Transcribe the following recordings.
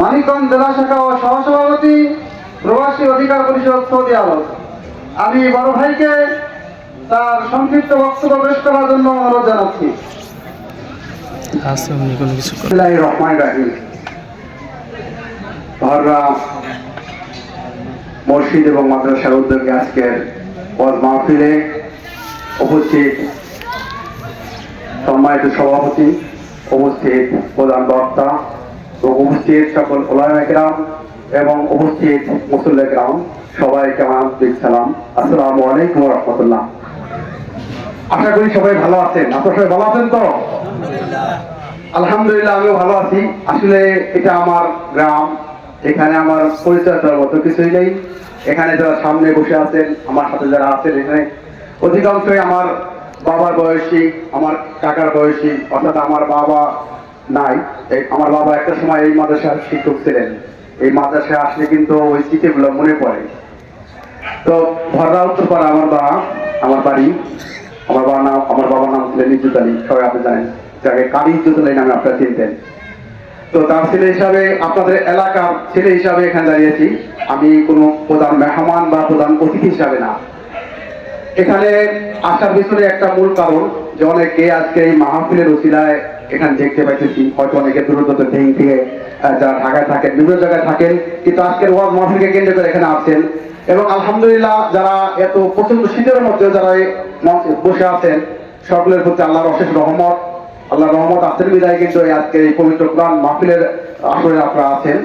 মানিকগঞ্জ জেলা শাখা ও সহসভাপতি প্রবাসী অধিকার পরিষদ সৌদি আরব। আমি বড় ভাইকে তার সংক্ষিপ্ত বক্তব্য পেশ করার জন্য অনুরোধ জানাচ্ছি। মসজিদ এবং মাদ্রাসার উদ্যোগে আজকের ওয়াজ মাহফিলে উপস্থিত সম্মানিত সভাপতি উপস্থিত প্রধান বক্তা উপস্থিত সকল ওলামাকেরাম এবং উপস্থিত মুসল্লাকেরাম সবাইকে আমার সালাম। আসসালামু আলাইকুম রহমতুল্লাহ। আশা করি সবাই ভালো আছেন। আপনার সবাই ভালো আছেন তো? আলহামদুলিল্লাহ, আমিও ভালো আছি। আসলে এটা আমার গ্রাম। এখানে আমার পরিচয় দেওয়ার মতো কিছুই নেই। এখানে যারা সামনে বসে আছেন, আমার সাথে যারা আছেন এখানে, অধিকাংশই আমার বাবার বয়সী, আমার কাকার বয়সী, অর্থাৎ আমার বাবা নাই। আমার বাবা একটা সময় এই মাদ্রাসার শিক্ষক ছিলেন। এই মাদ্রাসায় আসলে কিন্তু ওই স্মৃতিগুলো মনে পড়ে। তো ভররা উত্তরপাড়া আমার বাবা আমার বাড়ি। আমার বাবার নাম, আমার বাবার নাম ছিলেন ইজ্জত আলী। সবাই আপনি জানেন, যাকে কারি ইজ্জত আলী নামে আপনারা চিনতেন। তো তার ছেলে হিসাবে আপনাদের এলাকার ছেলে হিসাবে এখানে দাঁড়িয়েছি। আমি কোনো প্রধান মেহমান বা প্রধান অতিথি হিসাবে না। এখানে আসার পিছনে একটা মূল কারণ যে অনেকে আজকে এই মাহফিলের উচিলায় এখানে দেখতে পাইতেছি, হয়তো অনেকে দূর দূর থেকে যারা ঢাকায় থাকেন, বিভিন্ন জায়গায় থাকেন, কিন্তু আজকের ওয়াজ মাহফিলকে কেন্দ্র করে এখানে আছেন এবং আলহামদুলিল্লাহ যারা এত প্রচণ্ড শীতের মধ্যে যারা বসে আছেন, সকলের প্রতি আল্লাহর অশেষ রহমত। আল্লাহ রহমত আছেন বিদায়, কিন্তু আজকে এই পবিত্র কোরআন মাহফিলের আসরে আপনারা আছেন।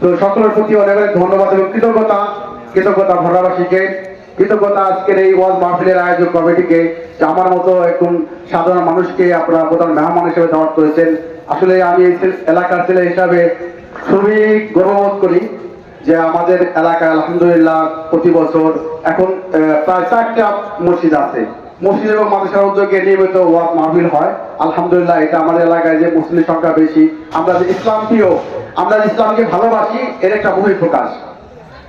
তো সকলের প্রতি অনেক অনেক ধন্যবাদ এবং কৃতজ্ঞতা কৃতজ্ঞতা ভরাবাসীকে। কৃতজ্ঞতা আজকের এই ওয়াজ মাহফিলের আয়োজক কমিটিকে আমার মতো একজন সাধারণ মানুষকে আপনারা প্রধান মেহমান হিসেবে দাওয়াত করেছেন। আসলে আমি এলাকার ছেলে হিসাবে খুবই গর্ববোধ করি যে আমাদের এলাকায় আলহামদুলিল্লাহ প্রতি বছর এখন প্রায় চারটা মসজিদ আছে। মসজিদ এবং মাদ্রাসার উদ্যোগে নিয়মিত ওয়াজ মাহফিল হয়। আলহামদুলিল্লাহ এটা আমাদের এলাকায় যে মুসলিম সংখ্যা বেশি, আমরা যে ইসলাম আমরা ইসলামকে ভালোবাসি, এর একটা বহিঃপ্রকাশ।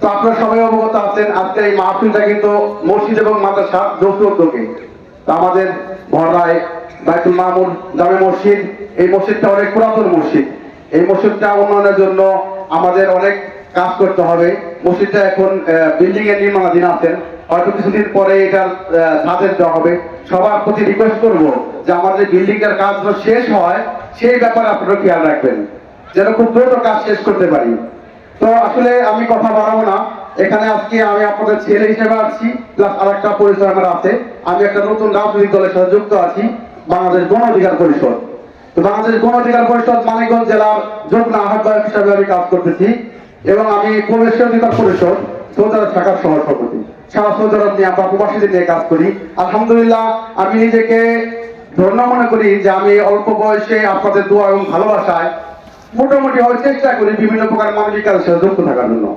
তো আপনারা সবাই অবগত আছেন আজকের এই মাহফিলটা কিন্তু মসজিদ এবং মাদ্রাসা যৌথ উদ্যোগে তো আমাদের ভররায় বাইতুল মামুন জামে মসজিদ, এই মসজিদটা অনেক পুরাতন মসজিদ। এই মসজিদটা উন্নয়নের জন্য আমাদের অনেক কাজ করতে হবে। মসজিদটা এখন বিল্ডিং এর নির্মাণাধীন আছেন। হয়তো কিছুদিন পরে এটার ছাদের দেওয়া হবে। সবার প্রতি রিকোয়েস্ট করব যে আমাদের বিল্ডিংটার কাজ শেষ হয়, সেই ব্যাপারে আপনারা খেয়াল রাখবেন। যেন খুব দ্রুত কাজ শেষ করতে পারি। তো আসলে আমি কথা বাড়াবো না। এখানে আজকে আমি আপনাদের ছেলে হিসেবে আসছি প্লাস আরেকটা পরিচয় আমার আছে। আমি একটা নতুন রাজনৈতিক দলের সাথে যুক্ত আছি, বাংলাদেশ গণ অধিকার পরিষদ। তো বাংলাদেশ গণ অধিকার পরিষদ মানিকগঞ্জ জেলার যুগ্ম আহ্বায়ক হিসাবে আমি কাজ করতেছি এবং আমি প্রবেশ অধিকার পরিষদ সৌদি আরব শাখার সহসভাপতি। সারা সৌদি নিয়ে আমরা প্রবাসীদের নিয়ে কাজ করি। আলহামদুলিল্লাহ, আমি নিজেকে ধন্য মনে করি যে আমি অল্প বয়সে আপনাদের দোয়া এবং ভালোবাসায় মোটামুটি হয় চেষ্টা করি বিভিন্ন প্রকার মানবিক কাজের সাথে যুক্ত থাকার জন্য।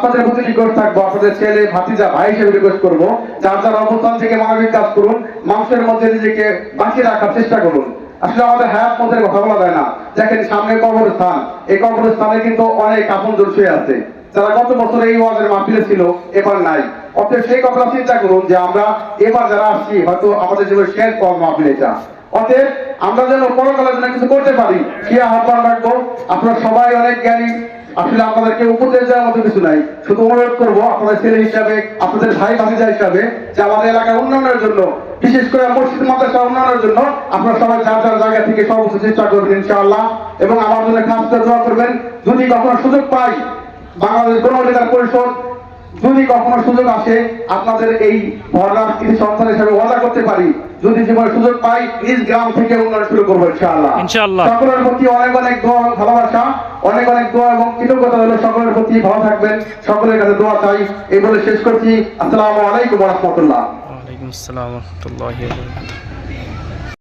প্রতি রিকোয়েস্ট থাকব, আপনাদের ছেলে, ভাতিজা, ভাই হিসেবে রিকোয়েস্ট করব। যার যার অবস্থান থেকে মানবিক কাজ করুন, মানুষের মধ্যে নিজেকে বাঁচিয়ে রাখার চেষ্টা করুন। আসলে আমাদের হায়াত কথা বলা যায় না। দেখেন, সামনে কবরস্থান। এই কবরস্থানে কিন্তু অনেক আপন আছে। যারা গত বছর এই ওয়াজের মাহফিলে ছিল, এবার নাই। অতএব সেই কথা চিন্তা করুন যে আমরা এবার যারা আসছি, হয়তো আমাদের জীবনের শেষ পর মাহফিল এটা। অতএব আমরা যেন পরকালের জন্য কিছু করতে পারি। সে আহ্বান রাখব? আপনারা সবাই অনেক জ্ঞানী। আসলে আপনাদেরকে উপদেশ দেওয়ার মতো কিছু নাই। শুধু অনুরোধ করব, আপনাদের ছেলে হিসাবে, আপনাদের ভাই ভাতিজা হিসাবে, যে আমাদের এলাকার উন্নয়নের জন্য, বিশেষ করে মসজিদ মাদ্রাসা উন্নয়নের জন্য, আপনারা সবাই যার যার জায়গা থেকে সর্বোচ্চ চেষ্টা করবেন ইনশাআল্লাহ। এবং আমার জন্য খাস দোয়া করবেন, যদি কখনো সুযোগ পাই, বাংলাদেশ গণ অধিকার পরিষদ, যদি কখনো সুযোগ আসে, আপনাদের এই ভরনার কিছু সন্তান হিসেবে ওয়াদা করতে পারি। যদি জীবনে সুযোগ পাই নিজ গ্রাম থেকে উন্নয়ন শুরু করব ইনশাআল্লাহ। ইনশাআল্লাহ। সকলের প্রতি অনেক অনেক দোয়া ভালোবাসা অনেক অনেক দোয়া এবং কৃতজ্ঞতা হলো সকলের প্রতি ভালো থাকবেন। সকলের কাছে দোয়া চাই। এই বলে শেষ করছি। আসসালামু আলাইকুম রহমতুল্লাহ। ওয়ালাইকুম আসসালাম রহমতুল্লাহ